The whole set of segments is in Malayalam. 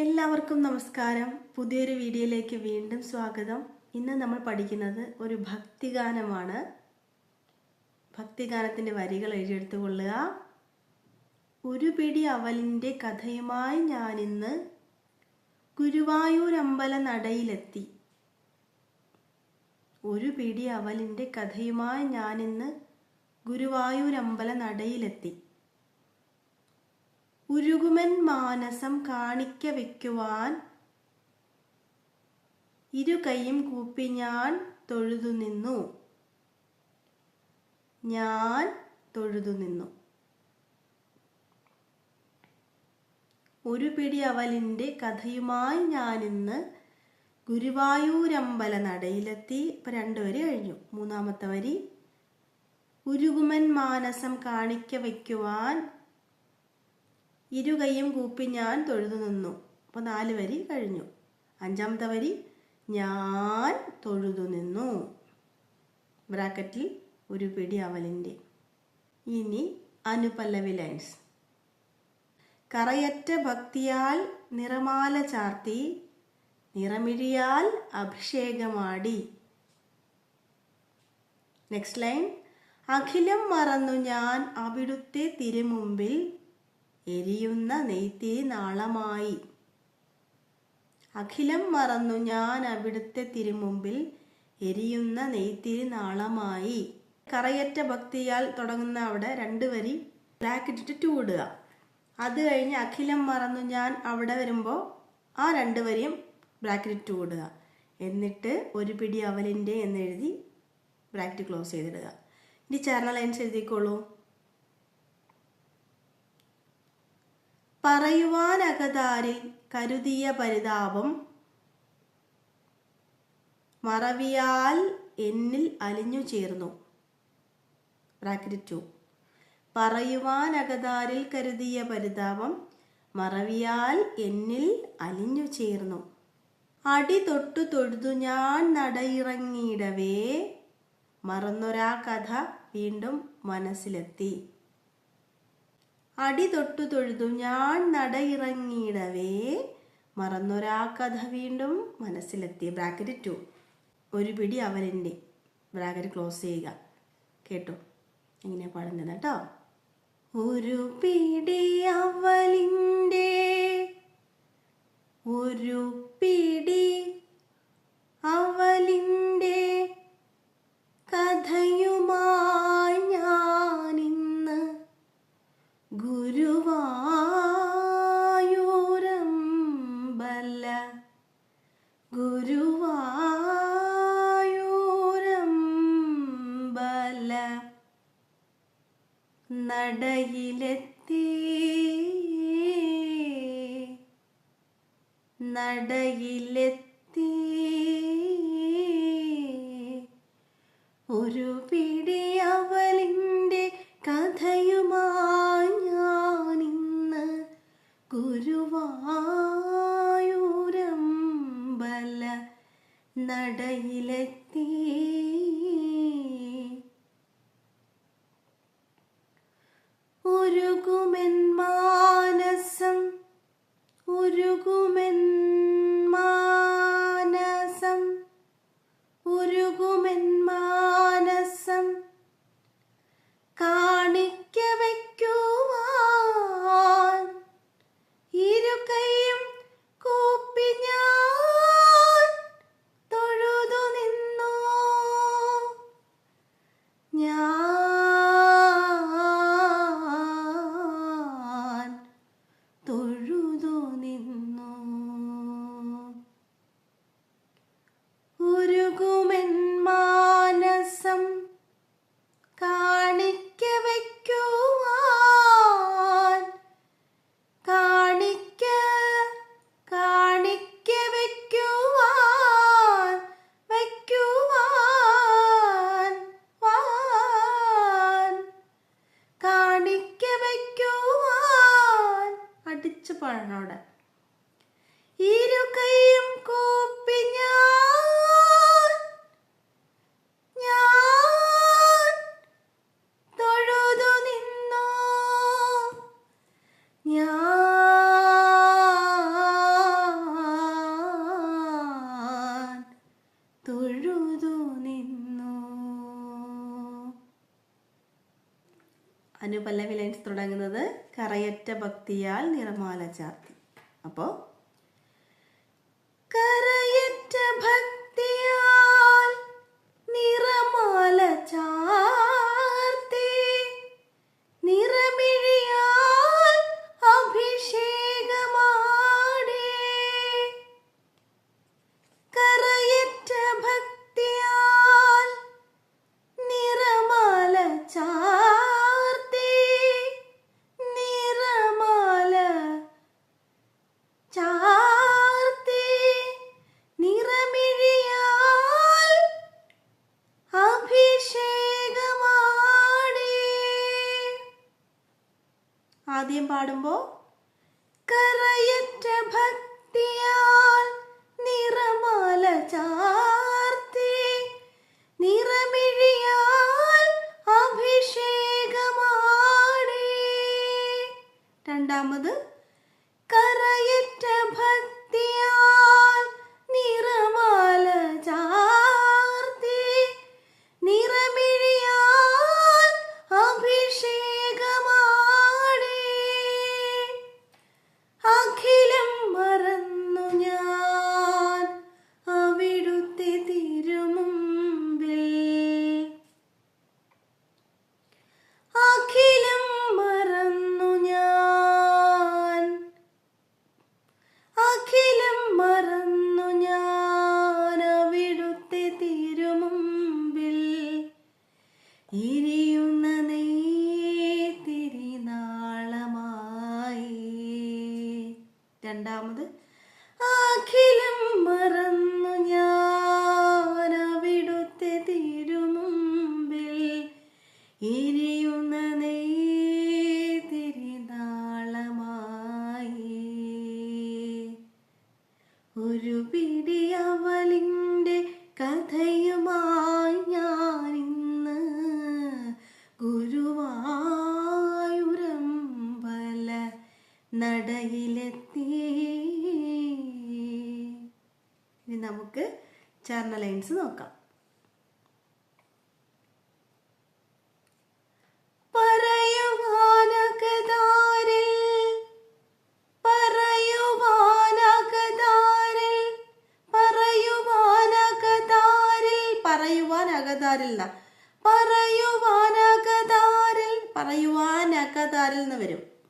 എല്ലാവർക്കും നമസ്കാരം. പുതിയൊരു വീഡിയോയിലേക്ക് വീണ്ടും സ്വാഗതം. ഇന്ന് നമ്മൾ പഠിക്കുന്നത് ഒരു ഭക്തിഗാനമാണ്. ഭക്തിഗാനത്തിന്റെ വരികൾ എഴുതിയെടുത്തു കൊള്ളുക ഒരു പിടി അവലിന്റെ കഥയുമായി ഞാനിന്ന് ഗുരുവായൂരമ്പല നടയിലെത്തി. ഒരു പിടി അവലിന്റെ കഥയുമായി ഞാനിന്ന് ഗുരുവായൂരമ്പല നടയിലെത്തി. ഉരുകുമൻ മാനസം കാണിക്ക വയ്ക്കുവാൻ ഇരു കൈയും കൂപ്പി ഞാൻ തൊഴുതു നിന്നു. ഞാൻ തൊഴുതു നിന്നു. ഒരു പിടി അവലിന്റെ കഥയുമായി ഞാനിന്ന് ഗുരുവായൂരമ്പല നടയിലെത്തി. ഇപ്പം രണ്ട് വരി കഴിഞ്ഞു. മൂന്നാമത്തെ വരി. ഉരുകുമൻ മാനസം കാണിക്ക വയ്ക്കുവാൻ ഇരുകൈയും കൂപ്പി ഞാൻ തൊഴുതു നിന്നു. അപ്പോൾ നാല് വരി കഴിഞ്ഞു. അഞ്ചാമത്തെ വരി ഞാൻ തൊഴുതു നിന്നു. ബ്രാക്കറ്റിൽ ഒരു പിടി അവലിന്റെ. ഇനി അനുപല്ലവി ലൈൻസ്. കറയറ്റ ഭക്തിയാൽ നിറമാല ചാർത്തി നിറമിഴിയാൽ അഭിഷേകമാടി. നെക്സ്റ്റ് ലൈൻ അഖിലം മറന്നു ഞാൻ അവിടുത്തെ തിരുമുമ്പിൽ എരിയുന്ന നെയ്ത്തീ നാളമായി. അഖിലം മറന്നു ഞാൻ അവിടുത്തെ തിരുമുമ്പിൽ എരിയുന്ന നെയ്ത്തീ നാളമായി. കറയറ്റ ഭക്തിയാൽ തുടങ്ങുന്ന അവിടെ രണ്ട് വരി ബ്രാക്കറ്റിട്ട് ടു അത് കഴിഞ്ഞ് അഖിലം മറന്നു ഞാൻ അവിടെ വരുമ്പോൾ ആ രണ്ട് വരിയും ബ്രാക്കറ്റ് ടു എന്നിട്ട് ഒരു പിടി അവലിന്റെ എന്നെഴുതി ബ്രാക്കറ്റ് ക്ലോസ് ചെയ്തിടുക. ഇനി ചരണ ലൈൻസ് എഴുതിക്കോളൂ. പറയുവാനകതാരിൽ കരുതിയ പരിതാപം മറവിയാൽ എന്നിൽ അലിഞ്ഞു ചേർന്നു. ബ്രാക്കറ്റ് പറയുവാനകതാരിൽ കരുതിയ പരിതാപം മറവിയാൽ എന്നിൽ അലിഞ്ഞു ചേർന്നു. അടി തൊട്ടു തൊഴുതു ഞാൻ നടയിറങ്ങിയിടവേ. മറന്നൊരാ കഥ വീണ്ടും മനസ്സിലെത്തി. അടി തൊട്ടു തൊഴുതു ഞാൻ നടയിറങ്ങിയിടവേ. മറന്നൊരാ കഥ വീണ്ടും മനസ്സിലെത്തി ബ്രാക്കറ്റ് ടു. ഒരു പിടി അവരെന്റെ ബ്രാക്കറ്റ് ക്ലോസ് ചെയ്യുക. കേട്ടോ? എങ്ങനെയാ പാടുന്നത് കേട്ടോ. ഒരു പിടി അവലിന്റെ ഒരു പിടി അവലിന്റെ കഥയുമായി നടയിലെത്തി ഭക്തിയാൽ നിറമാല ചാർത്തി. അപ്പോൾ ആദ്യം പാടുമ്പോ കറയറ്റ ഭക്തിയാൽ നിറമാല ചാർത്തി നിറമിഴിയാൽ അഭിഷേകമാടേ രണ്ടാമത് ഒരു പിടിയവലിന്റെ കഥയുമായി ഞാനിന്ന് ഗുരുവായുരമ്പല നടയിലെത്തി. ഇനി നമുക്ക് ചർണ ലൈൻസ് നോക്കാം. പറയുവാനകതാ പറയുവാനൊക്കാത്ത ആരിൽ നിന്ന് വരും.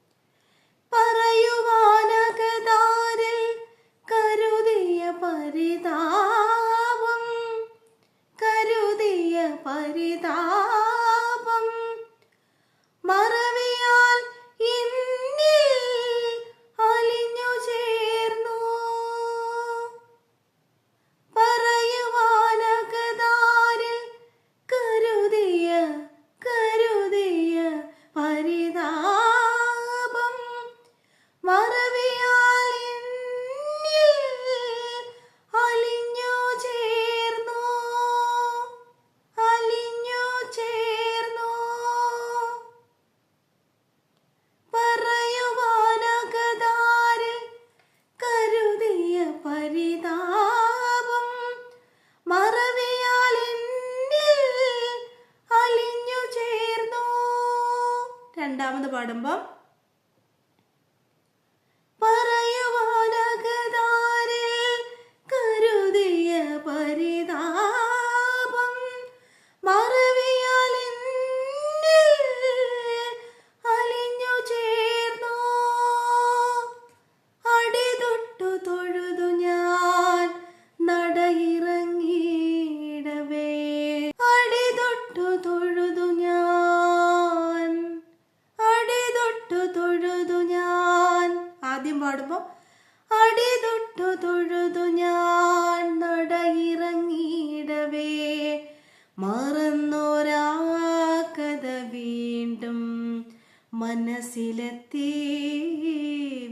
പാടുമ്പം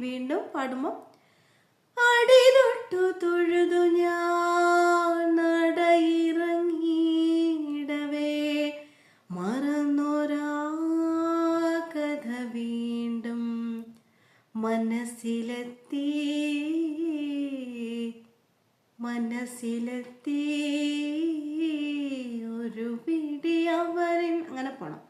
വീണ്ടും പാടുമ്പോൾ അടിതൊട്ടു തൊഴുതു ഞാൻ നടയിറങ്ങിയിടവേ മറന്നൊരാ കഥ വീണ്ടും മനസ്സിലെത്തി മനസ്സിലെത്തി ഒരു പിടി അവരിൻ അങ്ങനെ പോണം.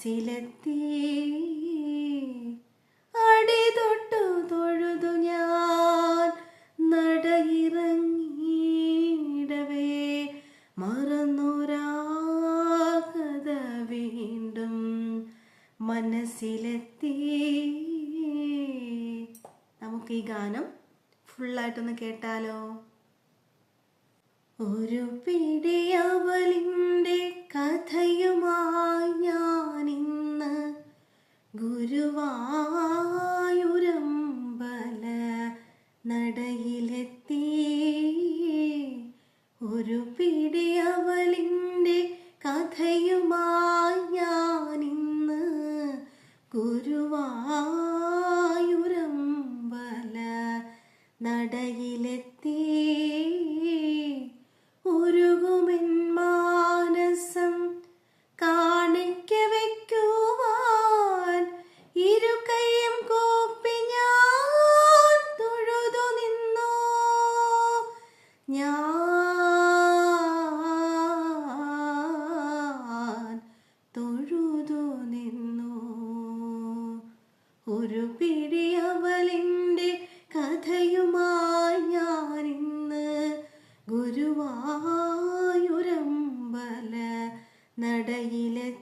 മനസ്സിലെത്തി. അടി തൊട്ടു തൊഴുതു ഞാൻ. നടയിറങ്ങിയിടവേ. മറന്നൂരാകത വീണ്ടും മനസ്സിലെത്തി. നമുക്ക് ഈ ഗാനം ഫുള്ളായിട്ടൊന്ന് കേട്ടാലോ? ഒരു പിടിയവലിന്റെ കഥയുമായി ഞാനിന്ന് ഗുരുവായൂരമ്പല നടയിലെത്തി. ഒരു പിടിയവലിന്റെ കഥയുമായി ഞാനിന്ന് ഇന്ന് ഒരു പിടിയവലിന്റെ കഥയുമായി ഞാൻ ഇന്ന് ഗുരുവായൂരമ്പല നടയിലെത്തി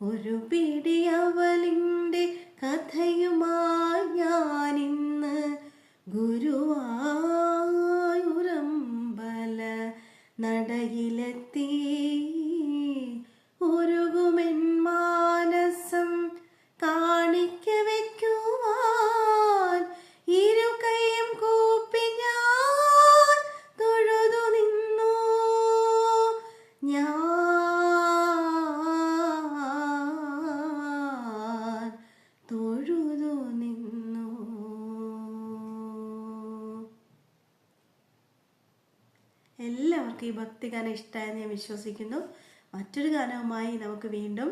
ഒരു പിടി അവലിന്റെ കഥയുമായി ഞാൻ ഇന്ന് ഗുരുവായൂരമ്പല നടയിലെത്തി. ഉരുകുമെൻ മാനസം കാണിക്ക എല്ലാവർക്കും ഈ ഭക്തിഗാനം ഇഷ്ടമായെന്ന് ഞാൻ വിശ്വസിക്കുന്നു. മറ്റൊരു ഗാനവുമായി നമുക്ക് വീണ്ടും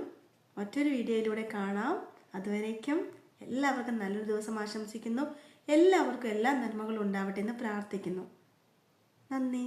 മറ്റൊരു വീഡിയോയിലൂടെ കാണാം. അതുവരേക്കും എല്ലാവർക്കും നല്ലൊരു ദിവസം ആശംസിക്കുന്നു. എല്ലാവർക്കും എല്ലാ നന്മകളും ഉണ്ടാവട്ടെ എന്ന് പ്രാർത്ഥിക്കുന്നു. നന്ദി.